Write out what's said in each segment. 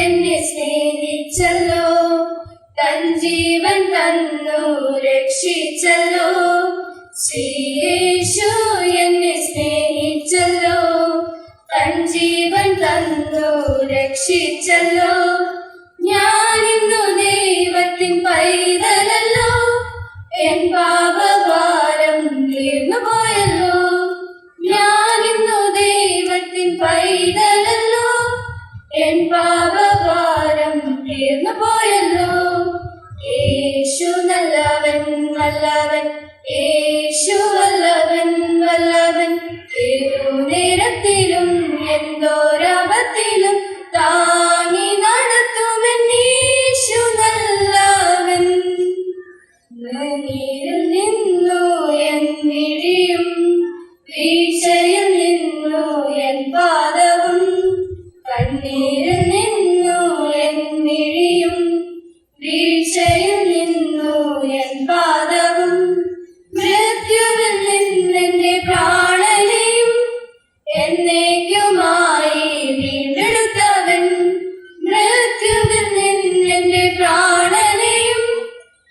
എന്നെ സ്നേഹിച്ചല്ലോ. തൻ ജീവൻ തന്നു രക്ഷിച്ചല്ലോ. ശ്രീയേശു എന്നെ സ്നേഹിച്ചല്ലോ. തൻ ജീവൻ തന്നു രക്ഷിച്ചല്ലോ. ഞാനിന്നു ദൈവത്തിൻ പൈതലല്ലോ. എൻ പാപഭാരം എൻ പാപഭാരം തീർന്നു പോയല്ലോ. യേശു നല്ലവൻ നല്ലവൻ. യേശു എന്നേക്കുമായി വീണ്ടെടുത്തവൻ മൃത്യുവിൽ നിന്നെന്റെ പ്രാണനെയും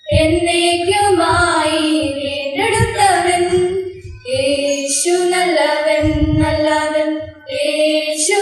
എന്നേക്കുമായി വീണ്ടെടുത്തവൻ യേശു നല്ലവൻ നല്ലവൻ യേശു